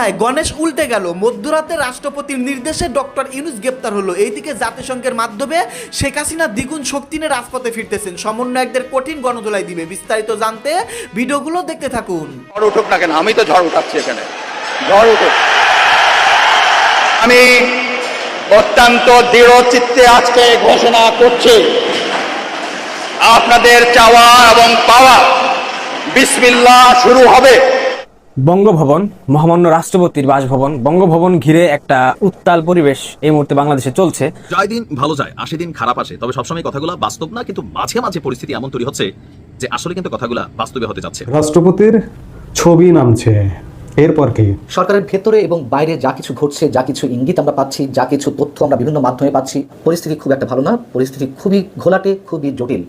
কোথায়? গণেশ উল্টে গেল। মধ্যরাতে রাষ্ট্রপতির নির্দেশে ডক্টর ইউনুস গ্রেপ্তার হলো। এইদিকে জাতিসংঘের মাধ্যমে শেখ হাসিনা দ্বিগুণ শক্তি নিয়ে রাজপথে ফিরতেছেন। সমন্বয়কদের কঠিন গণদোলাই দিবে। বিস্তারিত জানতে ভিডিওগুলো দেখতে থাকুন। ঝড় উঠুক না কেন? আমি তো ঝড় উঠাচ্ছি এখানে। ঝড় উঠুক। আমি অত্যন্ত দৃঢ় চিত্তে আজকে ঘোষণা করছি। আপনাদের চাওয়া এবং পাওয়া বিসমিল্লাহ শুরু হবে। বঙ্গভবন মহামান্য রাষ্ট্রপতির বাসভবন বঙ্গভবন ঘিরে একটা উত্তাল পরিবেশ এই মুহূর্তে বাংলাদেশে চলছে। জয় দিন ভালো যায় আশি দিন খারাপ আসে তবে সবসময় কথাগুলো বাস্তব না কিন্তু মাঝে মাঝে পরিস্থিতি এমন তৈরি হচ্ছে যে আসলে কিন্তু কথাগুলো বাস্তবে হতে যাচ্ছে। রাষ্ট্রপতির ছবি নামছে এরপর কি? সরকারের ভেতরে এবং বাইরে যা কিছু ঘটছে যা কিছু ইঙ্গিত আমরা পাচ্ছি যা কিছু তথ্য আমরা বিভিন্ন মাধ্যমে পাচ্ছি পরিস্থিতি খুব একটা ভালো না পরিস্থিতি খুবই ঘোলাটে খুবই জটিল।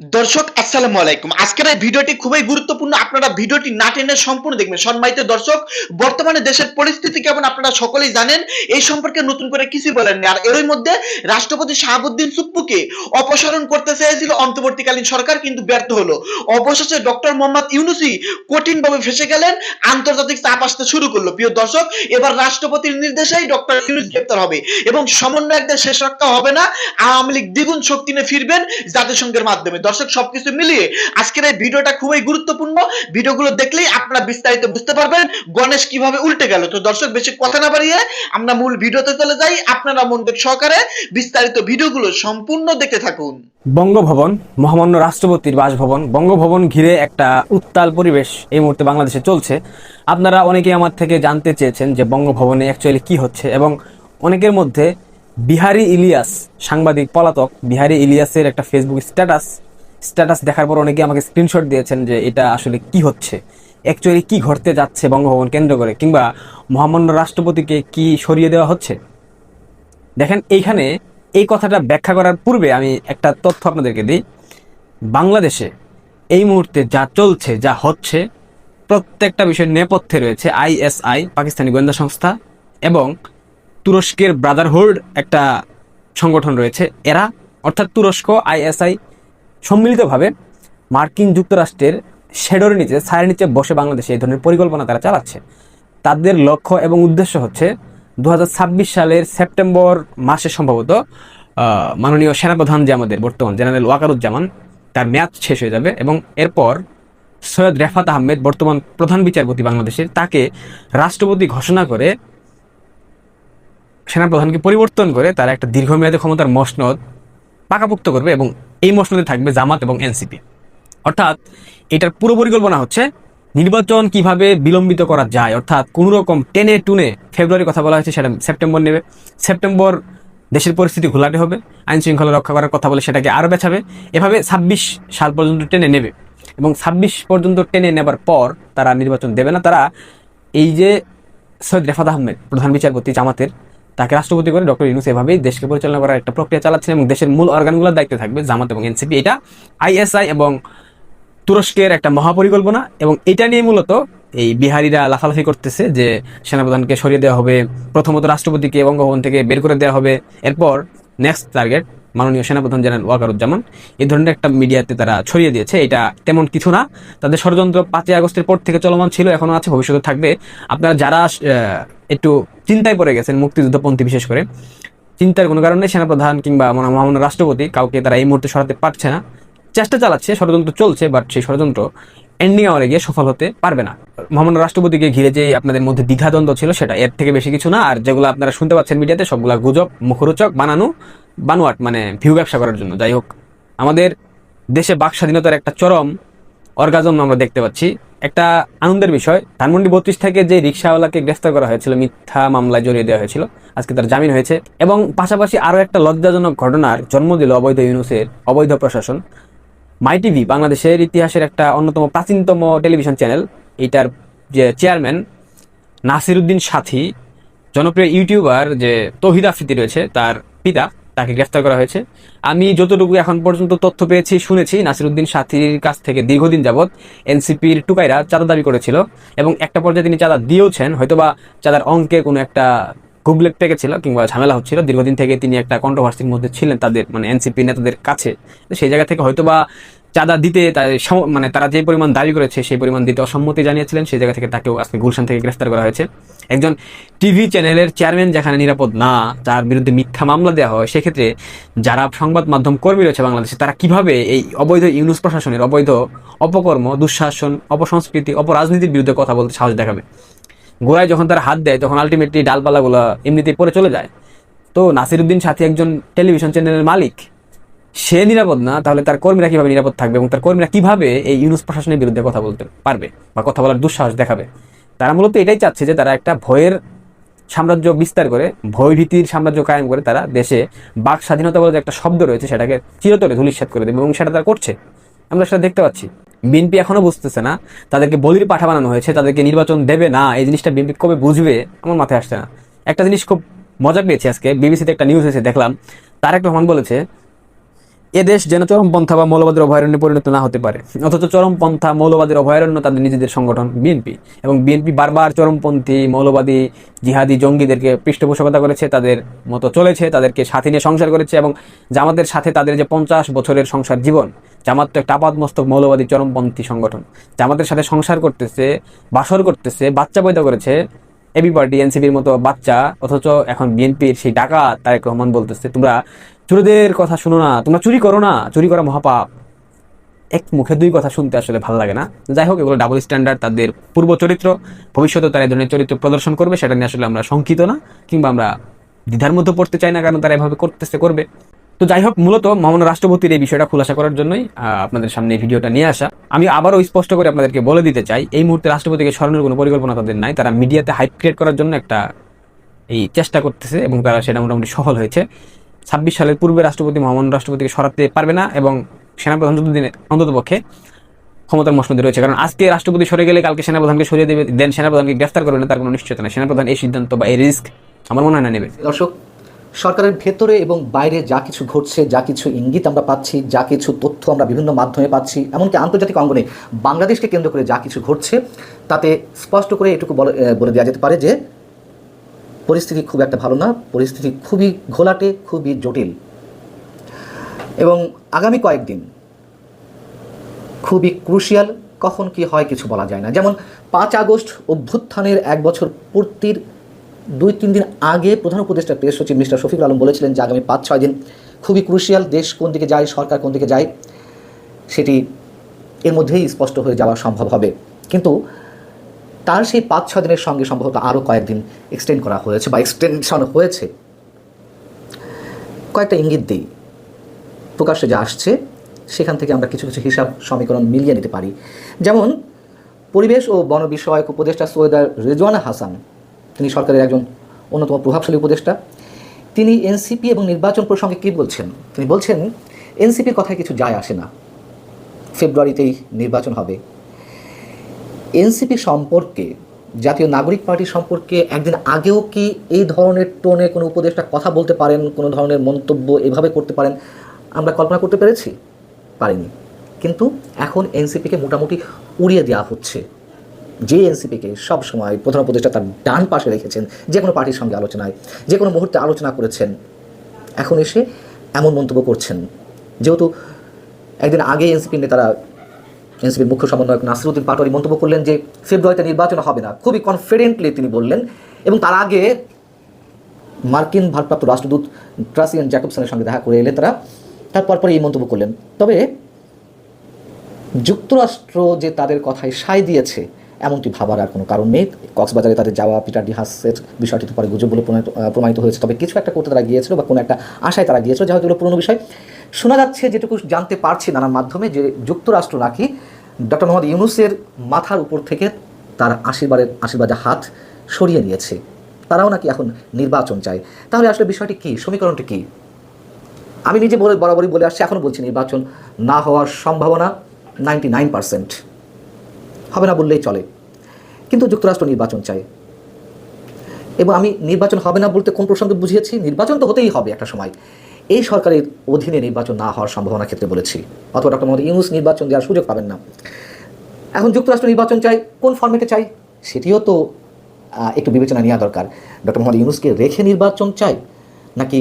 দর্শক, আসসালামু আলাইকুম। আজকের এই ভিডিওটি খুবই গুরুত্বপূর্ণ। আপনারা ভিডিওটি না টেনে সম্পূর্ণ দেখবেন। সম্মানিত দর্শক, বর্তমানে দেশের পরিস্থিতি কেমন আপনারা সকলেই জানেন। এই সম্পর্কে নতুন করে কিছু বলেননি। আর এরই মধ্যে রাষ্ট্রপতি শাহাবুদ্দিন সুপ্পুকে অপসারণ করতে চেয়েছিল অন্তর্বর্তীকালীন সরকার, কিন্তু ব্যর্থ হলো। অবশেষে ডক্টর মোহাম্মদ ইউনুসি কঠিনভাবে ফেসে গেলেন। আন্তর্জাতিক চাপ আসতে শুরু করল। প্রিয় দর্শক, এবার রাষ্ট্রপতির নির্দেশেই ডক্টর ইউনুস গ্রেপ্তার হবে। এবং সমন্বয় সমন্বয়কদের শেষ রক্ষা হবে না। আওয়ামী লীগ দ্বিগুণ শক্তি নিয়ে ফিরবেন জাতিসংঘের মাধ্যমে। দর্শক সবকিছু মিলিয়ে আজকের এই ভিডিওটা খুবই গুরুত্বপূর্ণ। ভিডিওগুলো দেখলেই আপনারা বিস্তারিত বুঝতে পারবেন গণেশ কীভাবে উল্টে গেল। তো দর্শক, বেশি কথা না বাড়িয়ে আমরা মূল ভিডিওতে চলে যাই। আপনারা মনোযোগ সহকারে বিস্তারিত ভিডিওগুলো সম্পূর্ণ দেখতে থাকুন। বঙ্গভবন, মহামান্য রাষ্ট্রপতির বাসভবন, বঙ্গভবন ঘিরে একটা উত্তাল পরিবেশ এই মুহূর্তে বাংলাদেশে চলছে। আপনারা অনেকেই আমার থেকে জানতে চেয়েছেন যে বঙ্গভবনে অ্যাকচুয়ালি কি হচ্ছে এবং অনেকের মধ্যে বিহারি ইলিয়াস সাংবাদিক পলাতক বিহারি ইলিয়াসের একটা ফেসবুক স্ট্যাটাস স্ট্যাটাস দেখার পর অনেকে আমাকে স্ক্রিনশট দিয়েছেন যে এটা আসলে কি হচ্ছে। অ্যাকচুয়ালি কি ঘটতে যাচ্ছে বঙ্গভবন কেন্দ্র করে? কিংবা মহামান্য রাষ্ট্রপতিকে কি সরিয়ে দেওয়া হচ্ছে? দেখেন, এইখানে এই কথাটা ব্যাখ্যা করার পূর্বে আমি একটা তথ্য আপনাদেরকে দিই। বাংলাদেশে এই মুহূর্তে যা চলছে, যা হচ্ছে, প্রত্যেকটা বিষয়ের নেপথ্যে রয়েছে আইএসআই পাকিস্তানি গোয়েন্দা সংস্থা, এবং তুরস্কের ব্রাদারহুড একটা সংগঠন রয়েছে, এরা, অর্থাৎ তুরস্ক আইএসআই সম্মিলিতভাবে মার্কিন যুক্তরাষ্ট্রের শেডোর নিচে, ছায়ের নিচে বসে বাংলাদেশে এই ধরনের পরিকল্পনা তারা চালাচ্ছে। তাদের লক্ষ্য এবং উদ্দেশ্য হচ্ছে দু হাজার ছাব্বিশ সালের সেপ্টেম্বর মাসে সম্ভবত মাননীয় সেনাপ্রধান যে আমাদের বর্তমান জেনারেল ওয়াকারুজ্জামান, তার মেয়াদ শেষ হয়ে যাবে এবং এরপর সৈয়দ রেফাত আহমেদ, বর্তমান প্রধান বিচারপতি বাংলাদেশের, তাকে রাষ্ট্রপতি ঘোষণা করে সেনাপ্রধানকে পরিবর্তন করে তারা একটা দীর্ঘমেয়াদী ক্ষমতার মসনদ পাকাপোক্ত করবে এবং এই মসনদে থাকবে জামাত এবং এনসিপি। অর্থাৎ এটার পুরো পরিকল্পনা হচ্ছে নির্বাচন কীভাবে বিলম্বিত করা যায়। অর্থাৎ কোনো রকম টেনে টুনে ফেব্রুয়ারির কথা বলা হয়েছে, সেটা সেপ্টেম্বর নেবে। সেপ্টেম্বর দেশের পরিস্থিতি ঘোলাটে হবে, আইন শৃঙ্খলা রক্ষা করার কথা বলে সেটাকে আরও বেছাবে। এভাবে ছাব্বিশ সাল পর্যন্ত টেনে নেবে এবং ছাব্বিশ পর্যন্ত টেনে নেবার পর তারা নির্বাচন দেবে না। তারা এই যে সৈয়দ রেফাত আহমেদ প্রধান বিচারপতি জামাতের তাকে রাষ্ট্রপতি করে ডক্টর ইউনুস এভাবেই দেশকে পরিচালনা করার একটা প্রক্রিয়া চালাচ্ছেন এবং দেশের মূল অর্গানগুলোর দায়িত্বে থাকবে জামাত এবং এনসিপি। এটা আইএসআই এবং তুরস্কের একটা মহাপরিকল্পনা এবং এটা নিয়ে মূলত এই বিহারিরা লাফালাফি করতেছে যে সেনাপ্রধানকে সরিয়ে দেওয়া হবে, প্রথমত রাষ্ট্রপতিকে বঙ্গভবন থেকে বের করে দেওয়া হবে, এরপর নেক্সট টার্গেট মাননীয় সেনাপ্রধান জেনারেল ওয়াকারুজ্জামান এই ধরনের একটা মিডিয়াতে তারা ছড়িয়ে দিয়েছে। এটা তেমন কিছু না। তাদের ষড়যন্ত্র পাঁচই আগস্টের পর থেকে চলমান ছিল, এখনও আছে, ভবিষ্যতে থাকবে। আপনারা যারা একটু চিন্তায় পড়ে গেছেন মুক্তিযুদ্ধপন্থী বিশেষ করে, চিন্তার কোনো কারণে সেনাপ্রধান কিংবা মহা- মহামান্য রাষ্ট্রপতি কাউকে তারা এই মুহূর্তে সরাতে পারছে না। চেষ্টা চালাচ্ছে, ষড়যন্ত্র চলছে, বাট সেই ষড়যন্ত্র এন্ডিং আওয়ারে গিয়ে সফল হতে পারবে না। মহামান্য রাষ্ট্রপতিকে ঘিরে যে আপনাদের মধ্যে দ্বিধাদ্বন্দ্ব ছিল, সেটা এর থেকে বেশি কিছু না। আর যেগুলো আপনারা শুনতে পাচ্ছেন মিডিয়াতে, সবগুলা গুজব, মুখরোচক, বানানো, বানোয়াট মানে ভিউ ব্যবসা করার জন্য। যাই হোক, আমাদের দেশে বাক স্বাধীনতার একটা চরম অর্গাজম আমরা দেখতে পাচ্ছি। একটা আনন্দের বিষয়, ধানমন্ডি বত্রিশ থেকে যে রিক্সাওয়ালাকে গ্রেফতার করা হয়েছিল, মিথ্যা মামলায় জড়িয়ে দেওয়া হয়েছিল, আজকে তার জামিন হয়েছে। এবং পাশাপাশি আরও একটা লজ্জাজনক ঘটনার জন্ম দিল অবৈধ ইউনুসের অবৈধ প্রশাসন। মাই টিভি, বাংলাদেশের ইতিহাসের একটা অন্যতম প্রাচীনতম টেলিভিশন চ্যানেল। এইটার যে চেয়ারম্যান নাসিরুদ্দিন সাথী, জনপ্রিয় ইউটিউবার যে তহিদ আফ্রিদি রয়েছে, তার পিতা তাকে গ্রেফতার করা হয়েছে। আমি যতটুকু এখন পর্যন্ত তথ্য পেয়েছি, শুনেছি, নাসিরুদ্দিন সাথীর কাছ থেকে দীর্ঘদিন যাবৎ এনসিপির টুকাইরা চাঁদা দাবি করেছিল এবং একটা পর্যায়ে তিনি চাঁদা দিয়েওছেন, হয়তোবা চাঁদার অঙ্কের কোনো একটা গুগলেট পেকেছিল কিংবা ঝামেলা হচ্ছিল, দীর্ঘদিন থেকে তিনি একটা কন্ট্রোভার্সির মধ্যে ছিলেন তাদের মানে এনসিপি নেতাদের কাছে। সেই জায়গা থেকে হয়তো বা চাঁদা দিতে মানে তারা যে পরিমাণ দাবি করেছে সেই পরিমাণ দিতে অসম্মতি জানিয়েছিলেন, সেই জায়গা থেকে তাকেও আজকে গুলশান থেকে গ্রেফতার করা হয়েছে। একজন টিভি চ্যানেলের চেয়ারম্যান যেখানে নিরাপদ না, তার বিরুদ্ধে মিথ্যা মামলা দেওয়া হয়, সেক্ষেত্রে যারা সংবাদ মাধ্যম কর্মী রয়েছে বাংলাদেশে, তারা কীভাবে এই অবৈধ ইউনুস প্রশাসনের অবৈধ অপকর্ম, দুঃশাসন, অপসংস্কৃতি, অপরাজনীতির বিরুদ্ধে কথা বলতে সাহস দেখাবে? গোড়ায় যখন তার হাত দেয়, তখন আলটিমেটলি ডালপালাগুলো এমনিতেই পরে চলে যায়। তো নাসিরুদ্দিন সাথী একজন টেলিভিশন চ্যানেলের মালিক, সে নিরাপদ না, তাহলে তার কর্মীরা কীভাবে নিরাপদ থাকবে এবং তার কর্মীরা কীভাবে এই ইউনুস প্রশাসনের বিরুদ্ধে কথা বলতে পারবে বা কথা বলার দুঃসাহস দেখাবে? তারা মূলত এটাই চাচ্ছে যে তারা একটা ভয়ের সাম্রাজ্য বিস্তার করে, ভয়ভীতির সাম্রাজ্য কায়েম করে তারা দেশে বাক স্বাধীনতা বলে যে একটা শব্দ রয়েছে, সেটাকে চিরতরে ধূলিসাৎ করে দেবে এবং সেটা তারা করছে। আমরা সেটা দেখতে পাচ্ছি। বিএনপি এখনও বুঝতেছে না। তাদেরকে বলির পাঠা বানানো হয়েছে, তাদেরকে নির্বাচন দেবে না, এই জিনিসটা বিএনপি কবে বুঝবে আমার মাথায় আসছে না। একটা জিনিস খুব মজা পেয়েছি আজকে, বিবিসিতে একটা নিউজ এসে দেখলাম, তারেক রহমান বলেছে এদেশ যেন চরমপন্থা বা মৌলবাদের অভয়ারণ্যে পরিণত না হতে পারে। অথচ চরমপন্থা মৌলবাদের অভয়ারণ্য তাদের নিজেদের সংগঠন, বিএনপি। এবং বিএনপি বারবার চরমপন্থী, মৌলবাদী, জিহাদি জঙ্গিদেরকে পৃষ্ঠপোষকতা করেছে, তাদের মতো চলেছে, তাদেরকে সাথে নিয়ে সংসার করেছে এবং জামাতের সাথে তাদের যে পঞ্চাশ বছরের সংসার জীবন, জামাত তো একটা আপাদমস্তক মৌলবাদী চরমপন্থী সংগঠন। জামাতের সাথে সংসার করতেছে, বাসর করতেছে, বাচ্চা পয়দা করেছে, এবি পার্টি, এনসিপির মতো বাচ্চা, অথচ এখন বিএনপির সেই ডাকা তারেক রহমান বলতেছে, তোমরা চোরদের কথা শুনো না, তোমরা চুরি করো না, চুরি করা মহাপাপ। এক মুখে দুই কথা শুনতে আসলে ভালো লাগে না। যাই হোক, এগুলো ডাবল স্ট্যান্ডার্ড তাদের পূর্ব চরিত্র। ভবিষ্যতে তারা এই ধরনের চরিত্র প্রদর্শন করবে, সেটা নিয়ে আসলে আমরা শঙ্কিত না, কিংবা আমরা দ্বিধার মধ্যে পড়তে চাই না, কারণ তারা এভাবে করতেছে, করবে। তো যাই হোক, মূলত মামুন রাষ্ট্রপতির এই বিষয়টা খুলাসা করার জন্যই আপনাদের সামনে এই ভিডিওটা নিয়ে আসা। আমি আবারও স্পষ্ট করে আপনাদেরকে বলে দিতে চাই, এই মুহূর্তে রাষ্ট্রপতিকে স্মরণের কোনো পরিকল্পনা তাদের নাই। তারা মিডিয়াতে হাইপ ক্রিয়েট করার জন্য একটা এই চেষ্টা করতেছে, এবং তারা সেটা মোটামুটি সফল হয়েছে। ছাব্বিশ সালের পূর্বে রাষ্ট্রপতি মহামান্য রাষ্ট্রপতিকে সরাতে পারবে না এবং সেনাপ্রধান যতদিন অন্তত পক্ষে ক্ষমতার মসনদে রয়েছে। কারণ আজকে রাষ্ট্রপতি সরে গেলে কালকে সেনাপ্রধানকে সরিয়ে দেবে দেন সেনাপ্রধানকে গ্রেফতার করবে না তার কোনো নিশ্চয়তা নেই। সেনাপ্রধান এই সিদ্ধান্ত বা এই রিস্ক আমার মনে হয় না নেবে। দর্শক, সরকারের ভেতরে এবং বাইরে যা কিছু ঘটছে, যা কিছু ইঙ্গিত আমরা পাচ্ছি, যা কিছু তথ্য আমরা বিভিন্ন মাধ্যমে পাচ্ছি, এমনকি আন্তর্জাতিক অঙ্গনে বাংলাদেশকে কেন্দ্র করে যা কিছু ঘটছে, তাতে স্পষ্ট করে এটুকু বলে দেওয়া যেতে পারে যে পরিস্থিতি খুব একটা ভালো না, পরিস্থিতি খুবই ঘোলাটে, খুবই জটিল। এবং আগামী কয়েকদিন খুবই ক্রুশিয়াল কখন কি হয় কিছু বলা যায় না। যেমন পাঁচ আগস্ট অভ্যুত্থানের এক বছর পূর্তির দুই, তিন দিন আগে প্রধান উপদেষ্টা প্রেস সচিব মিস্টার শফিকুল আলম বলেছিলেন যে আগামী পাঁচ, ছয় দিন খুবই ক্রুশিয়াল দেশ কোন দিকে যায়, সরকার কোন দিকে যায়, সেটি এর মধ্যেই স্পষ্ট হয়ে যাওয়া সম্ভব হবে। কিন্তু তার সেই পাঁচ, ছ দিনের সঙ্গে সম্ভবত আরও কয়েকদিন এক্সটেন্ড করা হয়েছে বা এক্সটেনশন হয়েছে। কয়েকটা ইঙ্গিত দিই। প্রকাশ্যে যা আসছে, সেখান থেকে আমরা কিছু কিছু হিসাব সমীকরণ মিলিয়ে নিতে পারি। যেমন, পরিবেশ ও বন বিষয়ক উপদেষ্টা সৈয়দা রেজওয়ানা হাসান, তিনি সরকারের একজন অন্যতম প্রভাবশালী উপদেষ্টা, তিনি এনসিপি এবং নির্বাচন প্রসঙ্গে কী বলছেন? তিনি বলছেন, এনসিপির কথায় কিছু যায় আসে না। ফেব্রুয়ারিতেই নির্বাচন হবে। এনসিপি সম্পর্কে, জাতীয় নাগরিক পার্টি সম্পর্কে একদিন আগেও কি এই ধরনের টোনে কোনো উপদেষ্টা কথা বলতে পারেন, কোনো ধরনের মন্তব্য এভাবে করতে পারেন, আমরা কল্পনা করতে পেরেছি? পারিনি। কিন্তু এখন এনসিপিকে মোটামুটি উড়িয়ে দেওয়া হচ্ছে। যে এনসিপিকে সবসময় প্রধান উপদেষ্টা তার ডান পাশে রেখেছেন, যে কোনো পার্টির সঙ্গে আলোচনায়, যে কোনো মুহূর্তে আলোচনা করেছেন, এখন এসে এমন মন্তব্য করছেন। যেহেতু একদিন আগে এনসিপির নেতারা এনসিপির মুখ্য সমন্বয়ক নাসিরুদ্দিন পাটোয়ারি মন্তব্য করলেন যে ফেব্রুয়ারিতে নির্বাচন হবে না। খুবই কনফিডেন্টলি তিনি বললেন। এবং তার আগে মার্কিন ভারপ্রাপ্ত রাষ্ট্রদূত ট্রাসিয়ান জ্যাকবসনের সঙ্গে দেখা করে এলে তারা তারপর পরে এই মন্তব্য করলেন। তবে যুক্তরাষ্ট্র যে তাদের কথায় সায় দিয়েছে এমনটি ভাবার আর কোনো কারণ নেই। কক্সবাজারে তাদের যাওয়া পিটার ডিহাসের বিষয়টি তো পরে গুজব বলে প্রমাণিত হয়েছে। তবে কিছু একটা করতে তারা গিয়েছিল বা কোনো একটা আশায় তারা গিয়েছিল যা হয়তো পুরনো বিষয়। শোনা যাচ্ছে যেটুকু জানতে পারছি নানান মাধ্যমে, যে যুক্তরাষ্ট্র নাকি ডক্টর মোহাম্মদ ইউনুসের মাথার উপর থেকে তার আশীর্বাদের আশীর্বাদের হাত সরিয়ে নিয়েছে। তারাও নাকি এখন নির্বাচন চায়। তাহলে আসলে বিষয়টি কী? সমীকরণটি কী? আমি নিজে বলে বরাবরই বলে আসছি এখনও বলছি নির্বাচন না হওয়ার সম্ভাবনা নাইনটি নাইন পার্সেন্ট হবে না বললেই চলে। কিন্তু যুক্তরাষ্ট্র নির্বাচন চায়। এবং আমি নির্বাচন হবে না বলতে কোন প্রসঙ্গে বুঝিয়েছি? নির্বাচন তো হতেই হবে একটা সময়। এই সরকারের অধীনে নির্বাচন না হওয়ার সম্ভাবনার ক্ষেত্রে বলেছি। অথবা ডক্টর মোহাম্মদ ইউনুস নির্বাচন দেওয়ার সুযোগ পাবেন না। এখন যুক্তরাষ্ট্র নির্বাচন চাই কোন ফর্মেটে চাই সেটিও তো একটু বিবেচনা নেওয়া দরকার। ডক্টর মোহাম্মদ ইউনুসকে রেখে নির্বাচন চাই নাকি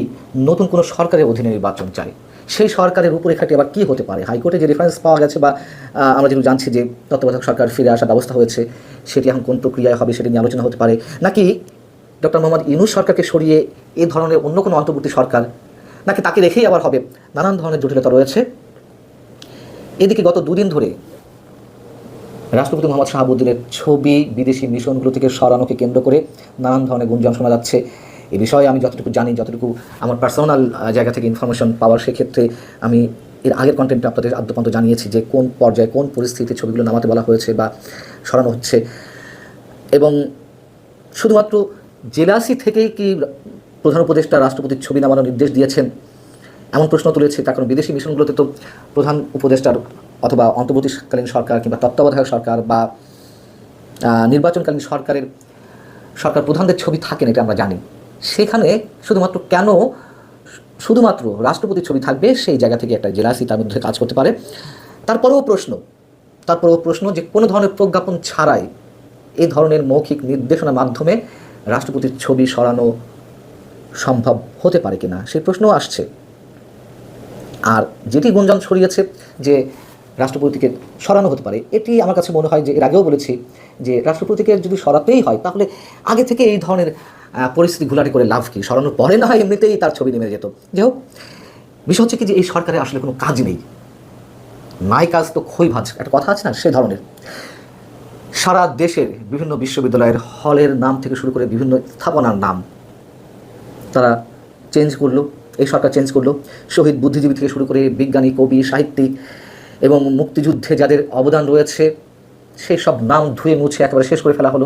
নতুন কোনো সরকারের অধীনে নির্বাচন চাই সেই সরকারের রূপরেখাটি আবার কী হতে পারে? হাইকোর্টে যে রেফারেন্স পাওয়া গেছে বা আমরা যেগুলো জানছি যে তত্ত্বাবধায়ক সরকার ফিরে আসার ব্যবস্থা হয়েছে, সেটি এখন কোন প্রক্রিয়ায় হবে সেটি নিয়ে আলোচনা হতে পারে। নাকি ডক্টর মোহাম্মদ ইউনুস সরকারকে সরিয়ে এ ধরনের অন্য কোনো অন্তর্বর্তী সরকার, নাকি তাকে রেখেই আবার হবে? নানান ধরনের জটিলতা রয়েছে। এদিকে গত দুদিন ধরে রাষ্ট্রপতি মোহাম্মদ শাহাবুদ্দিনের ছবি বিদেশি মিশনগুলো থেকে সরানোকে কেন্দ্র করে নানান ধরনের গুঞ্জন শোনা যাচ্ছে। এ বিষয়ে আমি যতটুকু জানি, যতটুকু আমার পার্সোনাল জায়গা থেকে ইনফরমেশন পাওয়ার সেক্ষেত্রে আমি এর আগের কন্টেন্টটা আপনাদের আদ্যপান্ত জানিয়েছি যে কোন পর্যায়ে কোন পরিস্থিতিতে ছবিগুলো নামাতে বলা হয়েছে বা সরানো হচ্ছে। এবং শুধুমাত্র জেলাসি থেকেই কি প্রধান উপদেষ্টা, রাষ্ট্রপতির ছবি নামানোর নির্দেশ দিয়েছেন, এমন প্রশ্ন তুলেছে, তার কারণ বিদেশি মিশনগুলোতে তো প্রধান উপদেষ্টার অথবা অন্তর্বর্তীকালীন সরকার কিংবা তত্ত্বাবধায়ক সরকার বা নির্বাচনকালীন সরকারের, সরকার প্রধানদের ছবি থাকে না এটা আমরা জানি। সেখানে শুধুমাত্র কেন শুধুমাত্র রাষ্ট্রপতির ছবি থাকবে সেই জায়গা থেকে একটা জেলাসি তার মধ্যে কাজ করতে পারে। তারপরেও প্রশ্ন তারপরেও প্রশ্ন যে কোনো ধরনের প্রজ্ঞাপন ছাড়াই এই ধরনের মৌখিক নির্দেশনার মাধ্যমে রাষ্ট্রপতির ছবি সরানো সম্ভব হতে পারে কিনা সেই প্রশ্নও আসছে। আর যেটি গুঞ্জন ছড়িয়েছে যে রাষ্ট্রপতিকে সরানো হতে পারে, এটি আমার কাছে মনে হয় যে এর আগেও বলেছি যে রাষ্ট্রপতিকে যদি সরাতেই হয়, তাহলে আগে থেকে এই ধরনের পরিস্থিতি ঘোলাটি করে লাভ কি? সরানোর পরে না হয় এমনিতেই তার ছবি নেমে যেত। যাই হোক, বিষয় হচ্ছে কি যে এই সরকারে আসলে কোনো কাজ নেই। নাই কাজ তো খই ভাজ, একটা কথা আছে না, সে ধরনের। সারা দেশের বিভিন্ন বিশ্ববিদ্যালয়ের হলের নাম থেকে শুরু করে বিভিন্ন স্থাপনার নাম তারা চেঞ্জ করল, এই সরকার চেঞ্জ করল। শহীদ বুদ্ধিজীবী থেকে শুরু করে বিজ্ঞানী, কবি, সাহিত্যিক এবং মুক্তিযুদ্ধে যাদের অবদান রয়েছে, সেই সব নাম ধুয়ে মুছে একেবারে শেষ করে ফেলা হলো।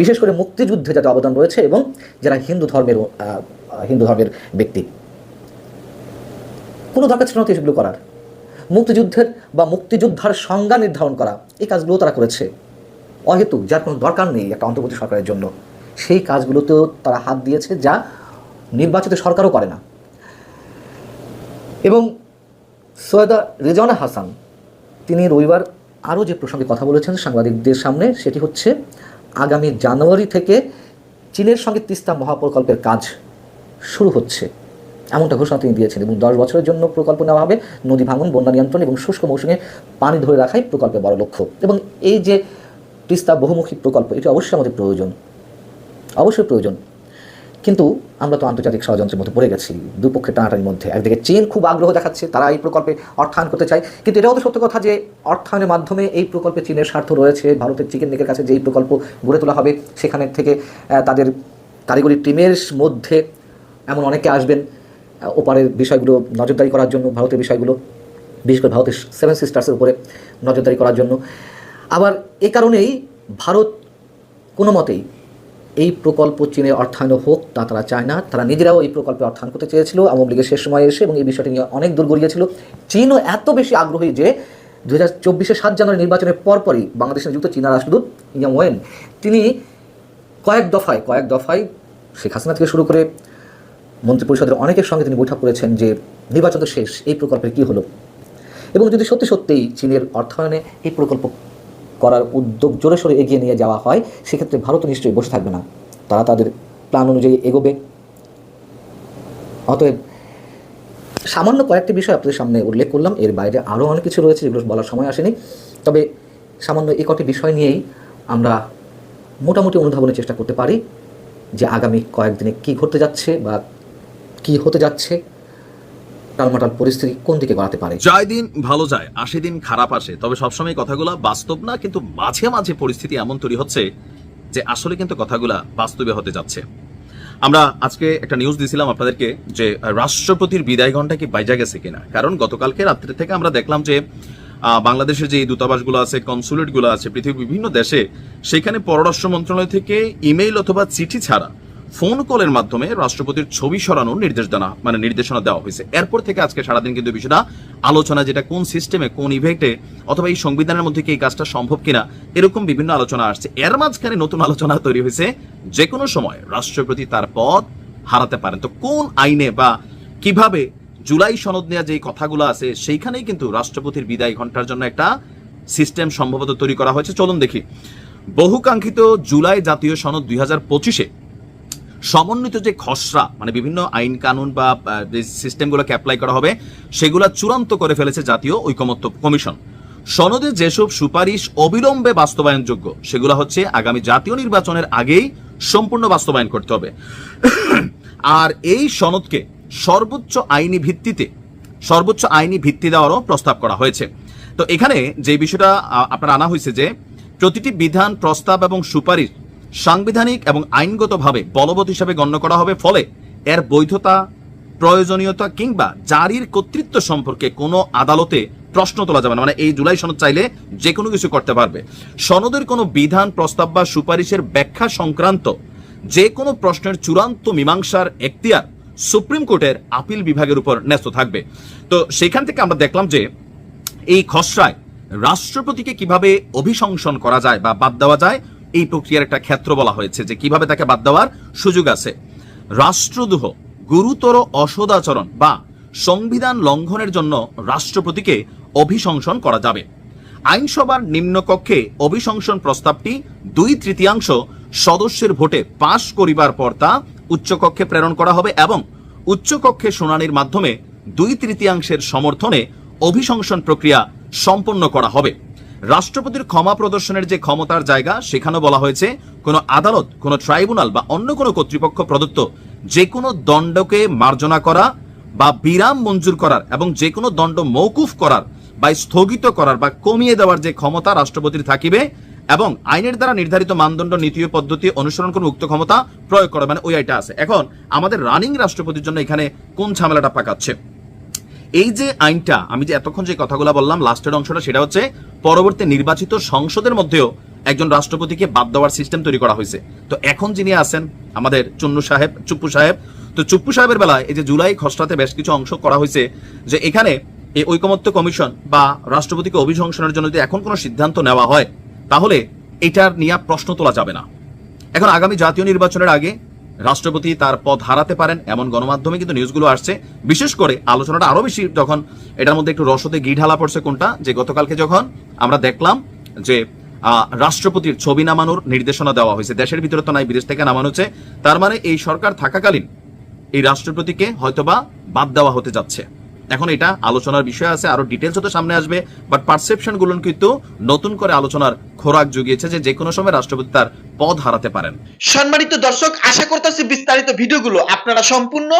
বিশেষ করে মুক্তিযুদ্ধে যাদের অবদান রয়েছে এবং যারা হিন্দু ধর্মের হিন্দু ধর্মের ব্যক্তি। কোনো দরকার ছিল না তো এসবগুলো করার। মুক্তিযুদ্ধের বা মুক্তিযোদ্ধার সংজ্ঞা নির্ধারণ করা, এই কাজগুলো তারা করেছে। অহেতু যার কোনো দরকার নেই একটা অন্তর্বর্তী সরকারের জন্য। সেই কাজগুলোতেও তারা হাত দিয়েছে যা নির্বাচিত সরকারও করে না। এবং সৈয়দা রেজানা হাসান, তিনি রবিবার আরও যে প্রসঙ্গে কথা বলেছেন সাংবাদিকদের সামনে, সেটি হচ্ছে আগামী জানুয়ারি থেকে চীনের সঙ্গে তিস্তা মহাপ্রকল্পের কাজ শুরু হচ্ছে। এমনটা ঘোষণা তিনি দিয়েছেন এবং দশ বছরের জন্য প্রকল্প নেওয়া হবে। নদী ভাঙন, বন্যা নিয়ন্ত্রণ এবং শুষ্ক মৌসুমে পানি ধরে রাখাই প্রকল্পের বড় লক্ষ্য। এবং এই যে তিস্তা বহুমুখী প্রকল্প, এটি অবশ্যই আমাদের প্রয়োজন। অবশ্যই প্রয়োজন। কিন্তু আমরা তো আন্তর্জাতিক ষড়যন্ত্রের মধ্যে পড়ে গেছি। দুপক্ষের টানাটানির মধ্যে একদিকে চীন খুব আগ্রহ দেখাচ্ছে, তারা এই প্রকল্পে অর্থায়ন করতে চায়। কিন্তু এটাও তো সত্য কথা যে অর্থায়নের মাধ্যমে এই প্রকল্পে চীনের স্বার্থ রয়েছে। ভারতের চিকেন নেকের কাছে যে এই প্রকল্প গড়ে তোলা হবে, সেখানে থেকে তাদের কারিগরি টিমের মধ্যে এমন অনেকে আসবেন ওপারের বিষয়গুলো নজরদারি করার জন্য, ভারতের বিষয়গুলো, বিশেষ করে ভারতের সেভেন সিস্টার্সের উপরে নজরদারি করার জন্য। আবার এ কারণেই ভারত কোনো মতেই এই প্রকল্প চীনের অর্থায়ন হোক তা তারা চায় না। তারা নিজেরাও এই প্রকল্পে অর্থায়ন করতে চেয়েছিল। আওয়ামী লীগের শেষ সময় এসে এবং এই বিষয়টি নিয়ে অনেক দূর গড়িয়েছিল চীনও এত বেশি আগ্রহী যে দু হাজার চব্বিশে সাত জানুয়ারি নির্বাচনের পরপরই বাংলাদেশে যুক্ত চীনা রাষ্ট্রদূত ইয়াং ওয়েন, তিনি কয়েক দফায় কয়েক দফায় শেখ হাসিনা থেকে শুরু করে মন্ত্রিপরিষদের অনেকের সঙ্গে তিনি বৈঠক করেছেন যে নির্বাচন তো শেষ, এই প্রকল্পের কী হলো? এবং যদি সত্যি সত্যিই চীনের অর্থায়নে এই প্রকল্প করার উদ্যোগ জোরে সোরে এগিয়ে নিয়ে যাওয়া হয়, সেক্ষেত্রে ভারত নিশ্চয়ই বসে থাকবে না। তারা তাদের প্ল্যান অনুযায়ী এগোবে। অতএব সামান্য কয়েকটি বিষয় আপনাদের সামনে উল্লেখ করলাম। এর বাইরে আরও অনেক কিছু রয়েছে যেগুলো বলার সময় আসেনি। তবে সামান্য এই কটি বিষয় নিয়েই আমরা মোটামুটি অনুধাবনের চেষ্টা করতে পারি যে আগামী কয়েকদিনে কী ঘটতে যাচ্ছে বা কী হতে যাচ্ছে। টালমাটাল পরিস্থিতি কোন দিকে গড়াতে পারে? যায় দিন ভালো যায়, আসে দিন খারাপ আসে। তবে সবসময় কথাগুলা বাস্তব না, কিন্তু মাঝে মাঝে পরিস্থিতি এমন তৈরি হচ্ছে যে আসলে কিন্তু কথাগুলা বাস্তবে হতে যাচ্ছে। আমরা আজকে একটা নিউজ দিছিলাম আপনাদেরকে যে রাষ্ট্রপতির বিদায় ঘণ্টা কি বাইজা গেছে কিনা? কারণ গতকালকে রাত্রে থেকে আমরা দেখলাম যে বাংলাদেশের যে দূতাবাসগুলো আছে কনসুলেটগুলো আছে, পৃথিবীর বিভিন্ন দেশে, সেখানে পররাষ্ট্র মন্ত্রণালয় থেকে ইমেইল অথবা চিঠি ছাড়া ফোন কলের মাধ্যমে রাষ্ট্রপতির ছবি সরানোর নির্দেশ দেওয়া মানে নির্দেশনা দেওয়া হয়েছে। এরপর থেকে আজকে সারাদিন কিন্তু বিষয়টা আলোচনা, যেটা কোন সিস্টেমে কোন ইভেক্টে অথবা এই সংবিধানের মধ্যে কি এই কাজটা সম্ভব কিনা, এরকম বিভিন্ন আলোচনা আসছে। এর মাঝখানে নতুন আলোচনা তৈরি হয়েছে যে কোনো সময় রাষ্ট্রপতি তার পদ হারাতে পারেন। তো কোন আইনে বা কীভাবে জুলাই সনদ নেওয়া যে কথাগুলো আছে, সেইখানেই কিন্তু রাষ্ট্রপতির বিদায় ঘণ্টার জন্য একটা সিস্টেম সম্ভবত তৈরি করা হয়েছে। চলুন দেখি। বহুকাঙ্ক্ষিত জুলাই জাতীয় সনদ দুই হাজার পঁচিশে সমন্বিত যে খসড়া মানে বিভিন্ন আইন কানুন বা যে সিস্টেমগুলোকে অ্যাপ্লাই করা হবে, সেগুলো চূড়ান্ত করে ফেলেছে জাতীয় ঐকমত্য কমিশন। সনদে যেসব সুপারিশ অবিলম্বে বাস্তবায়নযোগ্য, সেগুলো হচ্ছে আগামী জাতীয় নির্বাচনের আগেই সম্পূর্ণ বাস্তবায়ন করতে হবে। আর এই সনদকে সর্বোচ্চ আইনি ভিত্তিতে, সর্বোচ্চ আইনি ভিত্তি দেওয়ারও প্রস্তাব করা হয়েছে। তো এখানে যে বিষয়টা আপনার আনা হয়েছে যে, প্রতিটি বিধান, প্রস্তাব এবং সুপারিশ সাংবিধানিক এবং আইনগতভাবে বলবৎ হিসাবে গণ্য করা হবে, ফলে এর বৈধতা, প্রয়োজনীয়তা কিংবা জারির কর্তৃত্ব সম্পর্কে কোনো আদালতে প্রশ্ন তোলা যাবে না। মানে এই জুলাই সনদ চাইলে যে কোনো কিছু করতে পারবে। সনদের কোনো বিধান, প্রস্তাব বা সুপারিশের ব্যাখ্যা সংক্রান্ত যে কোনো প্রশ্নের চূড়ান্ত মীমাংসার এখতিয়ার সুপ্রিম কোর্টের আপিল বিভাগের উপর ন্যস্ত থাকবে। তো সেখান থেকে আমরা দেখলাম যে এই খসড়ায় রাষ্ট্রপতিকে কীভাবে অভিশংসন করা যায় বা বাদ দেওয়া যায় এই প্রক্রিয়ার একটা ক্ষেত্র বলা হয়েছে যে কীভাবে তাকে বাদ দেওয়ার সুযোগ আছে। রাষ্ট্রদ্রোহ গুরুতর অসদাচরণ বা সংবিধান লঙ্ঘনের জন্য রাষ্ট্রপতিকে অভিশংসন করা যাবে। আইনসভার নিম্নকক্ষে অভিশংসন প্রস্তাবটি দুই তৃতীয়াংশ সদস্যের ভোটে পাশ করিবার পর তা উচ্চকক্ষে প্রেরণ করা হবে এবং উচ্চকক্ষে শুনানির মাধ্যমে দুই তৃতীয়াংশের সমর্থনে অভিশংসন প্রক্রিয়া সম্পন্ন করা হবে। রাষ্ট্রপতির ক্ষমা প্রদর্শনের যে ক্ষমতার জায়গা সেখানে বলা হয়েছে কোনো আদালত, কোনো ট্রাইব্যুনাল বা অন্য কোনো কর্তৃপক্ষ প্রদত্ত যে কোনো দণ্ডকে মার্জনা করা বা বিরাম মঞ্জুর করার এবং যে কোনো দণ্ড মৌকুফ করার বা স্থগিত করার বা কমিয়ে দেওয়ার যে ক্ষমতা রাষ্ট্রপতির থাকিবে এবং আইনের দ্বারা নির্ধারিত মানদণ্ড, নীতি পদ্ধতি অনুসরণ করে উক্ত ক্ষমতা প্রয়োগ করা মানে ওই আইটা আছে। এখন আমাদের রানিং রাষ্ট্রপতির জন্য এখানে কোন ঝামেলাটা পাকাচ্ছে? এই যে আইনটা, আমি যে এতক্ষণ যে কথাগুলো বললাম, লাস্টের অংশটা, সেটা হচ্ছে পরবর্তী নির্বাচিত সংসদের মধ্যেও একজন রাষ্ট্রপতিকে বাদ দেওয়ার সিস্টেম তৈরি করা হয়েছে। তো এখন যিনি আছেন, আমাদের চুন্নু সাহেব, চুপ্পু সাহেব, তো চুপ্পু সাহেবের বেলায় এই যে জুলাই খসড়াতে বেশ কিছু অংশ করা হয়েছে যে এখানে এই ঐকমত্য কমিশন বা রাষ্ট্রপতিকে অভিশংসনের জন্য যদি এখন কোনো সিদ্ধান্ত নেওয়া হয়, তাহলে এটার নিয়ে প্রশ্ন তোলা যাবে না। এখন আগামী জাতীয় নির্বাচনের আগে রাষ্ট্রপতি তার পদ হারাতে পারেন এমন গণমাধ্যমে কিন্তু নিউজগুলো আসছে। বিশেষ করে আলোচনাটা আরও বেশি যখন এটার মধ্যে একটু রসতে গি ঢালা পড়ছে কোনটা, যে গতকালকে যখন আমরা দেখলাম যে রাষ্ট্রপতির ছবি নামানোর নির্দেশনা দেওয়া হয়েছে। দেশের ভিতরে তো নাই, বিদেশ থেকে নামানো হচ্ছে। তার মানে এই সরকার থাকাকালীন এই রাষ্ট্রপতিকে হয়তোবা বাদ দেওয়া হতে যাচ্ছে। এখন এটা আলোচনার বিষয় আছে, আরও ডিটেলস তো সামনে আসবে বাট পারসেপশনগুলো কিন্তু নতুন করে আলোচনার খোরাক জুগিয়েছে যে যে কোনো সময় রাষ্ট্রপতি তার পদ হারাতে পারেন। সম্মানিত দর্শক, আশা করতেছি বিস্তারিত ভিডিওগুলো আপনারা সম্পূর্ণ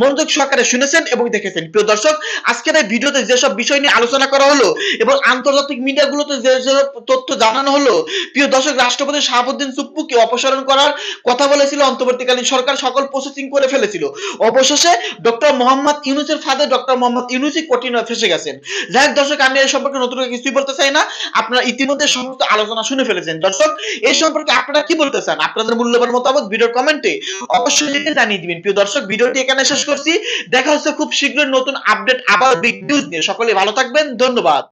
মনোযোগ সহকারে শুনেছেন এবং দেখেছেন। প্রিয় দর্শক, আজকের এই ভিডিওতে যেসব বিষয় নিয়ে আলোচনা করা হলো এবং আন্তর্জাতিক মিডিয়াগুলোতে যে যে তথ্য জানানো হলো, প্রিয় দর্শক, রাষ্ট্রপতি শাহাবুদ্দিন চুপ্পুকে অপসারণ করার কথা বলেছিল। অন্তর্বর্তীকালীন সরকার সকল প্রসেসিং করে ফেলেছিল। অবশেষে ডক্টর মোহাম্মদ ইউনুসের ফাদে ডক্টর মোহাম্মদ ইউনুসই কঠিন হয়ে ফেসে গেছেন। যাই হোক দর্শক, আমি এই সম্পর্কে নতুন কিছুই বলতে চাই না। আপনারা ইতিমধ্যে সমস্ত আলোচনা শুনে ফেলেছেন। দর্শক, এই সম্পর্কে আপনারা কি বলতে চান? আপনাদের মূল্যবান মতামত ভিডিওর কমেন্টে অবশ্যই লিখে জানিয়ে দিবেন। প্রিয় দর্শক, ভিডিওটি এখানে শেষ করছি। দেখা হচ্ছে খুব শীঘ্রই নতুন আপডেট আবার বিগ নিউজ নিয়ে। সকলে ভালো থাকবেন। ধন্যবাদ।